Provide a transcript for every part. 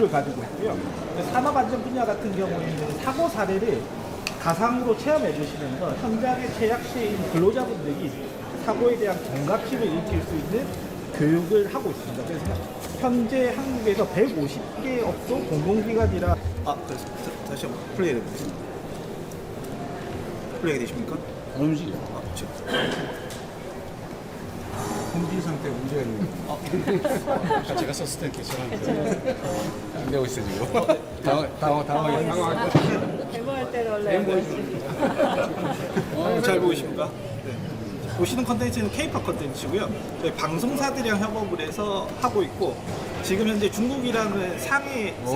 기술을 가지고 있고요. 산업안전 분야 같은 경우에는 사고 사례를 가상으로 체험해 주시면서 현장에 제약 시인 근로자분들이 사고에 대한 경각심을 일으킬 수 있는 교육을 하고 있습니다. 그래서 현재 한국에서 150개 업소 공공기관이라 아, 그래서 다- 다시 한번 플레이 해보겠습니다. 플레이 되십니까? 안 움직여. 아, 지금. 컴 퓨터 상태 문제가 있는 거. 아까 제가 썼을 때 괜찮았는데. 안 되고 있어, 지금. 당황, 당황, 당황해. 데모할 때는 원래 어, 잘 보이십니까? 네. 보시는 컨텐츠는 K-팝 컨텐츠고요. 저희 방송사들이랑 협업을 해서 하고 있고 지금 현재 중국이라는 상해 어,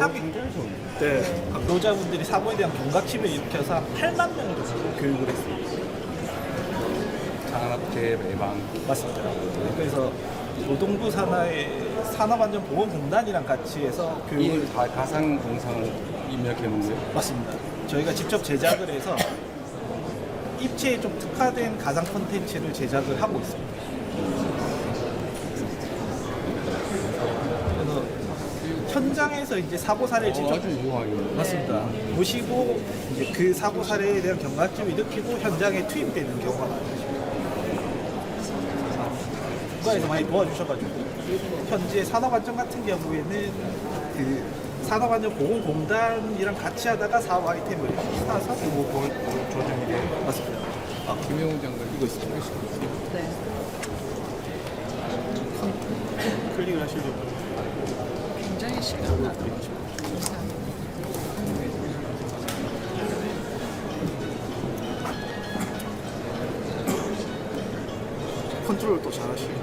좋은데. 네, 근로자분들이 사고에 대한 경각심을 일으켜서 한 8만 명 정도 교육을 했습니다. 산업재해 예방. 맞습니다. 그래서 노동부 산하의 산업안전보건공단이랑 같이 해서 교육을 이 가, 가상 동상을 입력해놓은 거예요? 맞습니다. 저희가 직접 제작을 해서 입체에 좀 특화된 가상 콘텐츠를 제작을 하고 있습니다. 그래서 현장에서 이제 사고 사례를 어, 직접 아주 유용하게. 맞습니다. 보시고 이제 그 사고 사례에 대한 경각심을 일으키고 현장에 투입되는 경우가 많으십니다. 국가에서 많이 도와주셔가지고 현재 산업안전 같은 경우에는 그 산업안전보건공단이랑 같이 하다가 사업 아이템을 사서 뭐, 그, 그 조정이 돼. 맞습니다. 아, 김영훈 장관 이거 있습니다. 네. 클릭을 하시려고 굉장히 시간이 컨트롤 또 잘하시고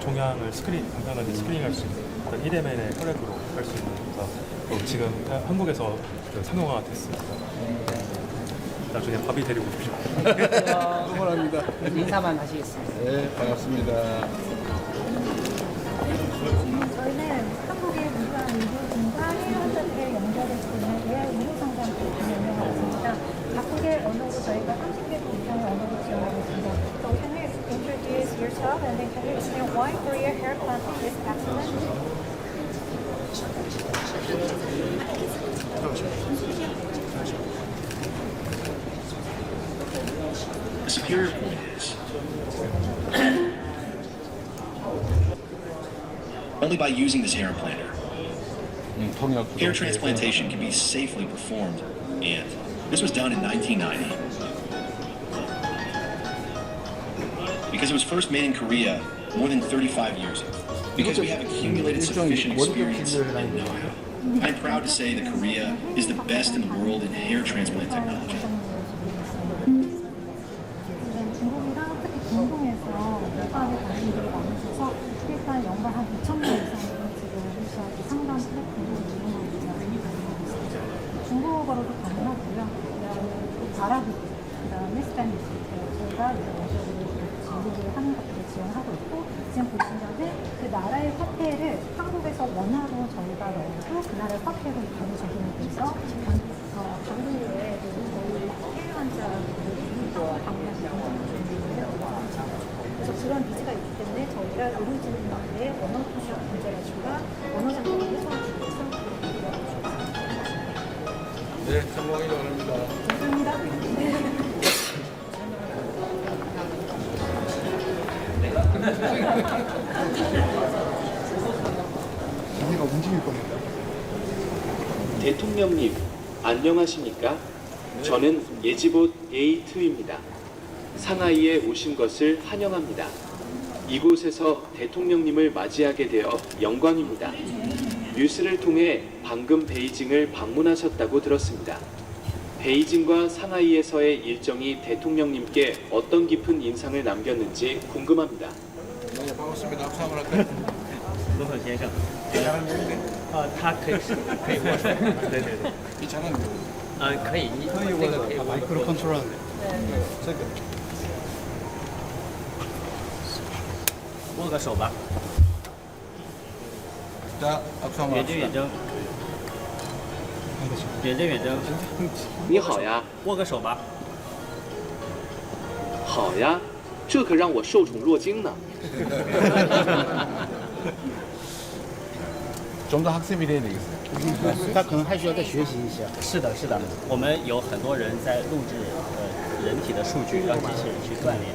종양을 스크린, 간단하게 스크린할 수 있는 어떤 1m의 혈액으로 할 수 있는 그래서 어, 지금 하- 한국에서 그 상용화가 됐습니다. 나중에 밥이 데리고 오십시오. 응원합니다. 인사만 하시겠습니다. 네, 반갑습니다. 저희는 한국의 민간 의료진과 해외환자들의 연결을 쓰는 AI 의료 상담 프로그램을 운영하고 있습니다. 각국의 언어로 저희가 30개 이상의 언어를 지원하고 있습니다. So can you introduce yourself and then can you explain why Korea hair planting is excellent? The superior point is only by using this hair implanter. Hair transplantation can be safely performed, and this was done in 1990. Because it was first made in Korea more than 35 years ago. Because we have accumulated sufficient experience and know-how. I'm proud to say that Korea is the best in the world in hair transplant technology. 저희가 진료를 하는 것들을 지원하고 있고 지금 보시면은 그 나라의 화폐를 한국에서 원화로 저희가 넣고 그 나라의 화폐로 바로 적용이 돼서 당- 어, 그래서 그런 니즈가 있기 때문에 저희가 의료진들의 언어 통역 문제라든가 언어 장벽을 위해서 네, 성공하기 바랍니다. 감사합니다. 대통령님, 안녕하십니까? 저는 예지봇 A2입니다. 상하이에 오신 것을 환영합니다. 이곳에서 대통령님을 맞이하게 되어 영광입니다. 뉴스를 통해 방금 베이징을 방문하셨다고 들었습니다. 베이징과 상하이에서의 일정이 대통령님께 어떤 깊은 인상을 남겼는지 궁금합니다. 네, 반갑습니다. 합상을 할까요? 罗总先生， 잘하는데. 啊，他可以可以握手，对对对， 이 잘하는데. 啊，可以，可以握手，马克컨트롤这个握个手吧， 자, 악수 한번 眼睛眼 합시다. 睁， 远征远征，你好呀，握个手吧。好呀，这可让我受宠若惊呢。 좀 더 학습이 돼야 되겠어요. 他可能还需要再学习一下。是的，是的，我们有很多人在录制呃人体的数据，让机器人去锻炼。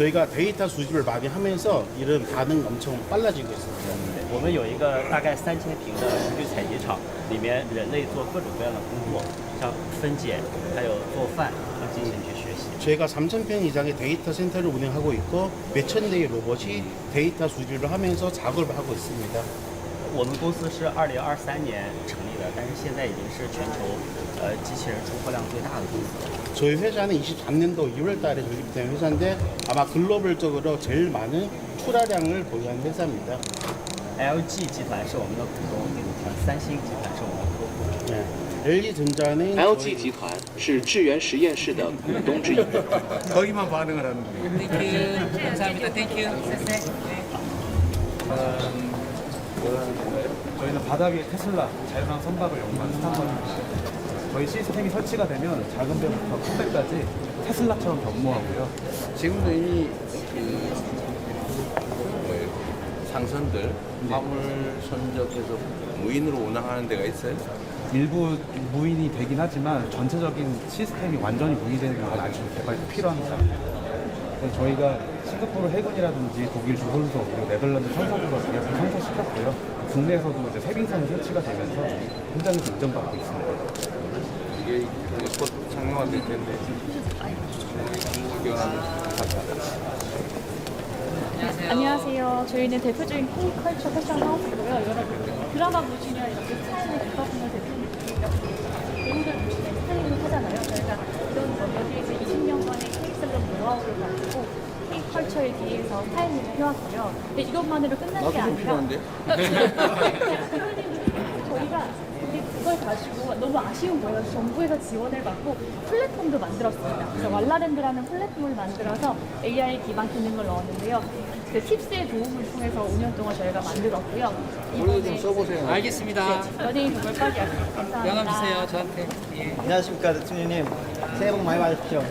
저희가 데이터 수집을 많이 하면서 이런 반응 엄청 빨라지고 있습니다. 我们有一个大概三千平的数据采集场，里面人类做各种各样的工作，像分拣，还有做饭，让机器人去学习。 저희가 3,000평 이상의 데이터 센터를 운영하고 있고 몇천 대의 로봇이 데이터 수집을 하면서 작업을 하고 있습니다. 我们公司是二零二三年成立的，但是现在已经是全球呃机器人出货量最大的公司了。 저희 회사는 23년도 2월 달에 조립된 회사인데 아마 글로벌적으로 제일 많은 출하량을 보유한 회사입니다. LG 集团是我们的股东，呃，三星集团是我们的客户。 네. LG전자는 LG 集团是智源实验室的股东之一。 거기만 반응을 하는 거예요. 감사합니다. 땡큐. 저희는 바닥에 테슬라 자율랑 선박을 연구한 스타트업입니다. 저희 시스템이 설치가 되면 작은 배부터 큰 배까지 테슬라처럼 변모하고요. 지금도 이미 그 뭐예요? 상선들 화물 선적해서 무인으로 운항하는 데가 있어요. 일부 무인이 되긴 하지만 전체적인 시스템이 완전히 무인되는 건 아직 개발이 필요합니다. 저희가 싱가포르 해군이라든지 독일 조선소 그리고 네덜란드 선사부로 이렇게 선사시켰고요. 국내에서도 이제 세빙선이 설치가 되면서 현장에서 인정받고 있습니다. 이게 곧 상용화 될 텐데 안녕하세요. 저희는 대표적인 K컬처 패션 하우스고요. 여러분 드라마 보시면 이렇게 스타일을 입어보는 보시면 스타일링을 하잖아요. 저희가 이런 거 여기에서 20년간의 K셀럽 노하우를 가지고 K컬처에 대해서 스타일링을 해왔고요. 근데 이것만으로 끝난 게 아니라 저희가 근데 그걸 가지고 너무 아쉬운 거예요. 정부에서 지원을 받고 플랫폼도 만들었습니다. 그래서 왈라랜드라는 플랫폼을 만들어서 AI 기반 기능을 넣었는데요. 그 팁스의 도움을 통해서 5년 동안 저희가 만들었고요. 우리도 좀 써보세요. 알겠습니다. 연예인 동물까지 감사합니다. 명함 주세요. 저한테. 예. 안녕하십니까 대통령님 새해 복 많이 받으십시오.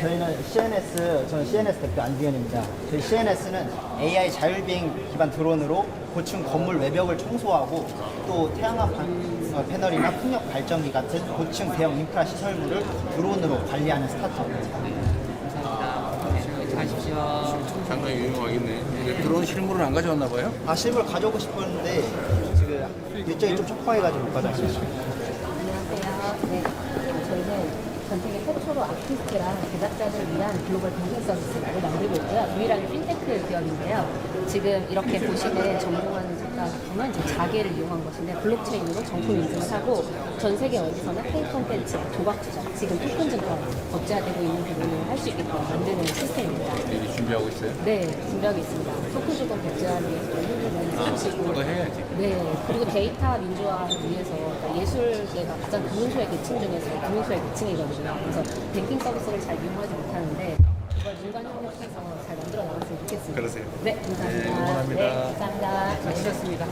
저희는 CNS, 저는 CNS 대표 안지현입니다. 저희 CNS는 AI 자율비행 기반 드론으로 고층 건물 외벽을 청소하고 또 태양광 반- 어, 패널이나 풍력 발전기 같은 고층 대형 인프라 시설물을 드론으로 관리하는 스타트업입니다. 가십시오. 상당히 유용하겠네. 이게 드론 실물을 안 가져왔나 봐요? 아 실물 가져오고 싶었는데 지금 일정이 좀 촉박해가지고 못 가져왔어요. 네. 저희는 전 세계 최초로 아티스트랑 제작자를 위한 글로벌 방송 서비스를 만들고 있고요. 유일하게 핀테크 기업인데요. 지금 이렇게 보시는 정동환 작가분은 이제 자개를 이용한 것인데 블록체인으로 정품 인증을 하고 전 세계 어디서나 K 콘텐츠, 조각 투자, 지금 토큰 증권 법제화되고 있는 부분을 할 수 있게끔 만드는 시스템입니다. 미리 준비하고 있어요. 네, 준비하고 있습니다. 훈련을 쓰시고 그거 해야지. 네, 그리고 데이터 민주화를 위해서 그러니까 예술계가 가장 금융소외 계층 중에서 금융소외 계층이거든요. 그래서 뱅킹 서비스를 잘 이용하지 못하는데 이걸 민간 협력해서 잘 만들어 나갔으면 좋겠습니다. 그러세요. 네, 감사합니다. 네, 응원합니다. 네, 감사합니다. 잘 지냈습니다.